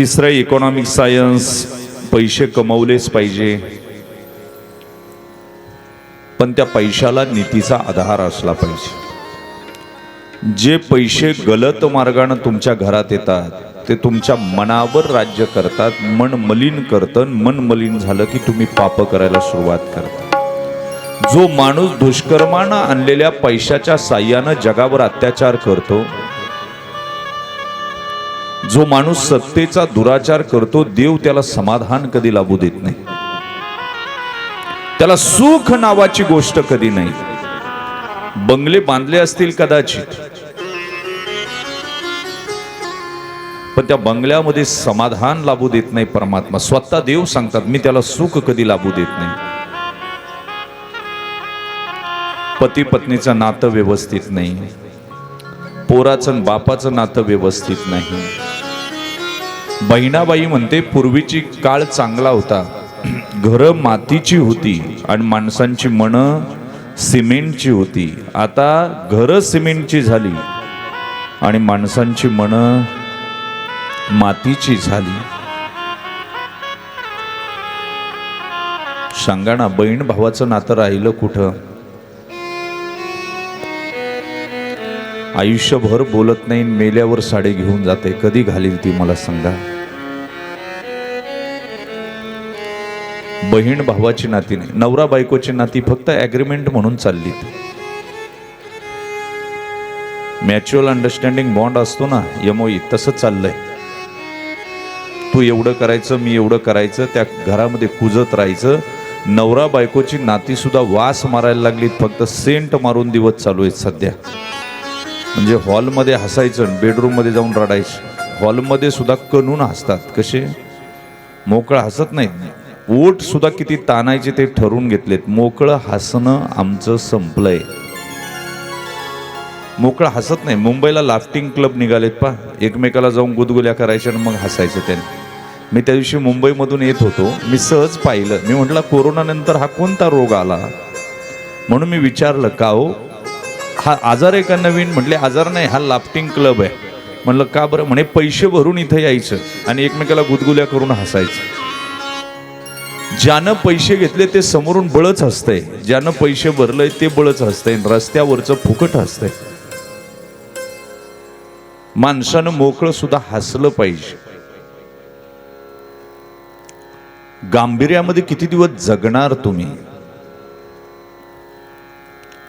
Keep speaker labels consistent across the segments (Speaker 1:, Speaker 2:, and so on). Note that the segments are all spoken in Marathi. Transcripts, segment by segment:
Speaker 1: तिसरं इकॉनॉमिक सायन्स पैसे कमवलेच पाहिजे. पण त्या पैशाला नीतीचा आधार असला पाहिजे. जे पैसे गलत मार्गाने तुमच्या घरात येतात ते तुमच्या मनावर राज्य करतात मन मलिन करतं मन मलिन झालं की तुम्ही पाप करायला सुरुवात करता. जो माणूस दुष्कर्मानं आणलेल्या पैशाच्या साह्यानं जगावर अत्याचार करतो जो माणूस सत्तेचा दुराचार करतो देव त्याला समाधान कधी लाभू देत नाही. त्याला सुख नावाची गोष्ट कधी नाही. बंगले बांधले असतील कदाचित. पण त्या बंगल्यामध्ये समाधान लाभू देत नाही परमात्मा. स्वतः देव सांगतात मी त्याला सुख कधी लाभू देत नाही. पती पत्नीचं नातं व्यवस्थित नाही. पोराचं आणि बापाचं नातं व्यवस्थित नाही. बहिणाबाई म्हणते पूर्वीची काळ चांगला होता. घरं मातीची होती आणि माणसांची मन सिमेंटची होती. आता घरं सिमेंटची झाली आणि माणसांची मन मातीची झाली. सांगा ना बहीण भावाचं नातं राहिलं कुठं? आयुष्यभर बोलत नाही मेल्यावर साडी घेऊन जाते. कधी घालील ती मला सांगा? बहीण भावाची नाती नाही. नवरा बायकोची नाती फक्त ॲग्रीमेंट म्हणून चालली. मॅच्युअल अंडरस्टँडिंग बॉन्ड असतो ना यमोई तसं चाललंय. तू एवढं करायचं मी एवढं करायचं त्या घरामध्ये कुजत राहायचं. नवरा बायकोची नाती सुद्धा वास मारायला लागलीत फक्त सेंट मारून दिवस चालू आहेत सध्या. म्हणजे हॉलमध्ये हसायचं आणि बेडरूममध्ये जाऊन रडायचं. हॉलमध्ये सुद्धा कणून हसतात. कसे? मोकळं हसत नाहीत. ओठ सुद्धा किती ताणायचे ते ठरवून घेतलेत. मोकळं हसणं आमचं संपलंय. मोकळं हसत नाही. मुंबईला लाफ्टिंग क्लब निघालेत पा एकमेकाला जाऊन गुदगुल्या करायच्या आणि मग हसायचं त्यांनी. मी त्या दिवशी मुंबईमधून येत होतो. मी सहज पाहिलं. मी म्हटलं कोरोनानंतर हा कोणता रोग आला? म्हणून मी विचारलं का हो? हा आजार आहे का नवीन? म्हटले आजार नाही हा लाफ्टिंग क्लब आहे. म्हणलं का बरं? म्हणे पैसे भरून इथं यायचं आणि एकमेकाला गुदगुल्या करून हसायचं. ज्यानं पैसे घेतले ते समोरून बळच हसतंय. ज्यानं पैसे भरलंय ते बळच हसतंय. रस्त्यावरचं फुकट हसतंय. माणसानं मोकळं सुद्धा हसलं पाहिजे. गांभीर्यामध्ये किती दिवस जगणार तुम्ही?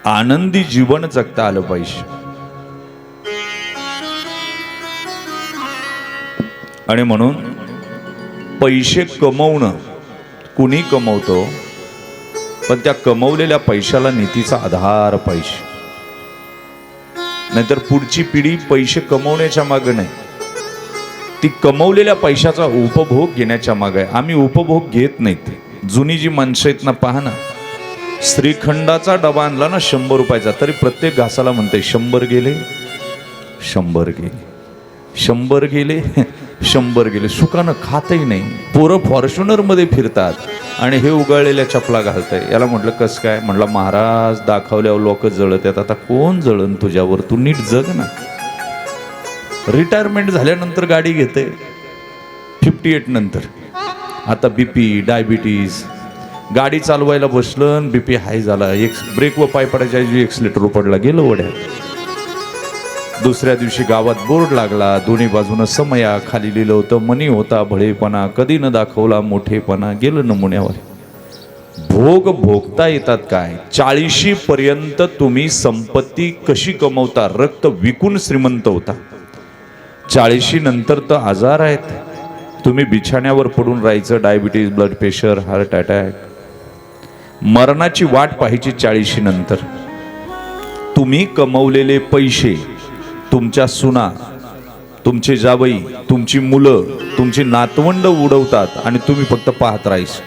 Speaker 1: आनंदी जीवन जगता आलं पाहिजे. आणि म्हणून पैसे कमवणं कुणी कमवतो? पण त्या कमवलेल्या पैशाला नीतीचा आधार पाहिजे. नाहीतर पुढची पिढी पैसे कमवण्याच्या मागे नाही. ती कमवलेल्या पैशाचा उपभोग घेण्याच्या मागे आहे. आम्ही उपभोग घेत नाहीत. जुनी जी माणसं आहेत ना पहा ना. श्रीखंडाचा डबा आणला ना शंभर रुपयाचा तरी प्रत्येक घासाला म्हणते शंभर गेले शंभर गेले शंभर गेले शंभर गेले. सुखानं खातही नाही. पोरं फॉर्च्युनरमध्ये फिरतात आणि हे उगाळलेल्या चपला घालतंय. याला म्हटलं कसं काय? म्हटलं महाराज दाखवल्यावर लोक जळत आहेत. आता कोण जळन तुझ्यावर? तू नीट जग ना. रिटायरमेंट झाल्यानंतर गाडी घेते. फिफ्टी एट नंतर. आता बीपी डायबिटीज गाडी चालवायला बसलं बीपी हाय झाला. एक ब्रेक व पाय पडायच्या एक एक्सलेटर पडला. गेलो वड्यात दुसऱ्या दिवशी गावात बोर्ड लागला. दोन्ही बाजूनं समया खाली लिहिलं होतं. मनी होता भळेपणा. कधी न दाखवला मोठेपणा. गेलं नमुन्यावर. भोग भोगता येतात काय? चाळीशी पर्यंत तुम्ही संपत्ती कशी कमवता? रक्त विकून श्रीमंत होता. चाळीशी नंतर तर आजार आहेत. तुम्ही बिछाण्यावर पडून राहायचं. Diabetes blood pressure heart attack. मरणाची वाट पाहायची चाळीशी नंतर. तुम्ही कमवलेले पैसे तुमच्या सुना तुमचे जावई तुमची मुलं तुमची नातवंड उडवतात आणि तुम्ही फक्त पाहत राहीस.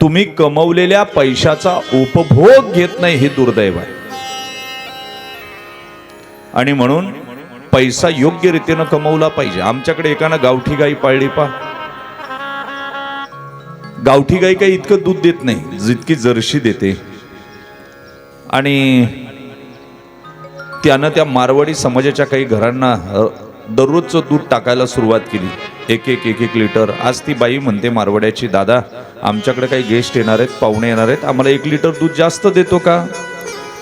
Speaker 1: तुम्ही कमवलेल्या पैशाचा उपभोग घेत नाही हे दुर्दैव आहे. आणि म्हणून पैसा योग्य रीतीनं कमवला पाहिजे. आमच्याकडे एकानं गावठी गाई पाळली पा गावठी गाई काही इतकं दूध देत नाही जितकी जर्शी देते. आणि त्यानं त्या मारवाडी समाजाच्या काही घरांना दररोजचं दूध टाकायला सुरुवात केली. एक एक एक एक लिटर. आज ती बाई म्हणते मारवाड्याची दादा आमच्याकडे काही गेस्ट येणार आहेत पाहुणे येणार आहेत आम्हाला एक लिटर दूध जास्त देतो का?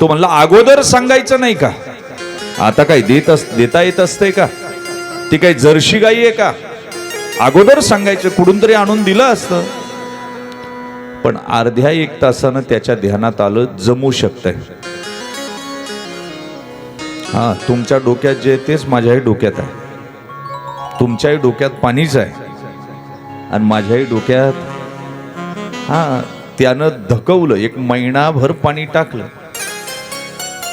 Speaker 1: तो म्हणला अगोदर सांगायचं नाही का? आता काय देत अस देता येत असते का? ती काही जर्शी गाई आहे का? अगोदर सांगायचं कुठून तरी आणून दिलं असतं. पण अर्ध्या एक तासानं त्याच्या ध्यानात आलं जमू शकतंय. हा तुमच्या डोक्यात जे तेच माझ्याही डोक्यात आहे. तुमच्याही डोक्यात पाणीच आहे. आणि माझ्याही डोक्यात हा त्यानं धकवलं एक महिनाभर पाणी टाकलं.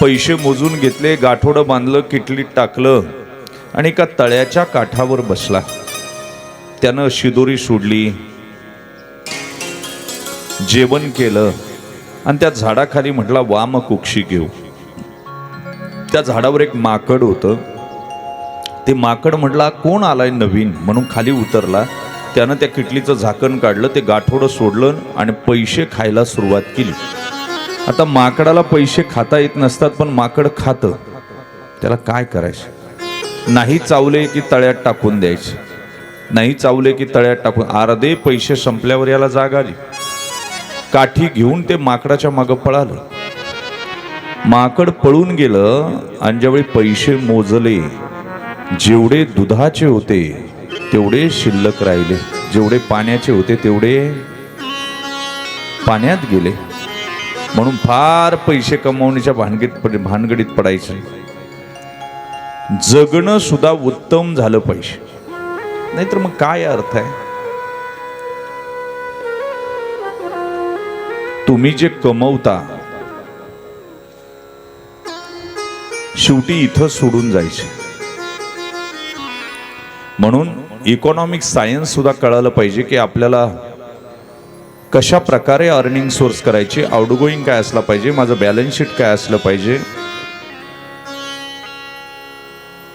Speaker 1: पैसे मोजून घेतले गाठोडं बांधलं किटलीत टाकलं आणि एका तळ्याच्या काठावर बसला. त्यानं शिदोरी सोडली जेवण केलं आणि त्या झाडाखाली म्हटला वाम कुक्षी घेऊ. त्या झाडावर एक माकड होतं. ते माकड म्हटला कोण आलाय नवीन? म्हणून खाली उतरला. त्यानं त्या किटलीचं झाकण काढलं ते गाठोडं सोडलं आणि पैसे खायला सुरुवात केली. आता माकडाला पैसे खाता येत नसतात पण माकड खातं. त्याला काय करायचं? नाही चावले की तळ्यात टाकून द्यायचे. नाही चावले की तळ्यात टाकून अर्धे पैसे संपल्यावर याला जाग आली. काठी घेऊन ते माकडाच्या मागं पळालं. माकड पळून गेलं आणि ज्यावेळी पैसे मोजले जेवढे दुधाचे होते तेवढे शिल्लक राहिले. जेवढे पाण्याचे होते तेवढे पाण्यात गेले. म्हणून फार पैसे कमवण्याच्या भानगडीत भानगडीत पडायचे. जगणं सुद्धा उत्तम झालं पैसे. नाहीतर मग काय अर्थ आहे? तुम्ही जे कमवता शेवटी इथं सोडून जायचे. म्हणून इकॉनॉमिक सायन्स सुद्धा कळालं पाहिजे की आपल्याला कशा प्रकारे अर्निंग सोर्स करायची आउटगोईंग काय असला पाहिजे माझं बॅलन्स शीट काय असलं पाहिजे.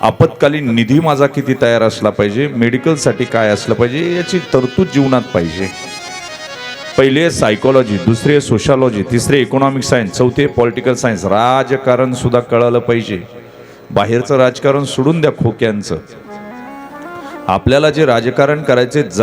Speaker 1: आपत्कालीन निधी माझा किती तयार असला पाहिजे मेडिकलसाठी काय असलं पाहिजे याची तरतूद जीवनात पाहिजे. पहिले सायकोलॉजी दुसरे सोशॉलॉजी तिसरे इकॉनॉमिक सायन्स चौथे पॉलिटिकल सायन्स राजकारण सुद्धा कळालं पाहिजे. बाहेरचं राजकारण सोडून द्या खोक्यांचं. आपल्याला जे राजकारण करायचे जग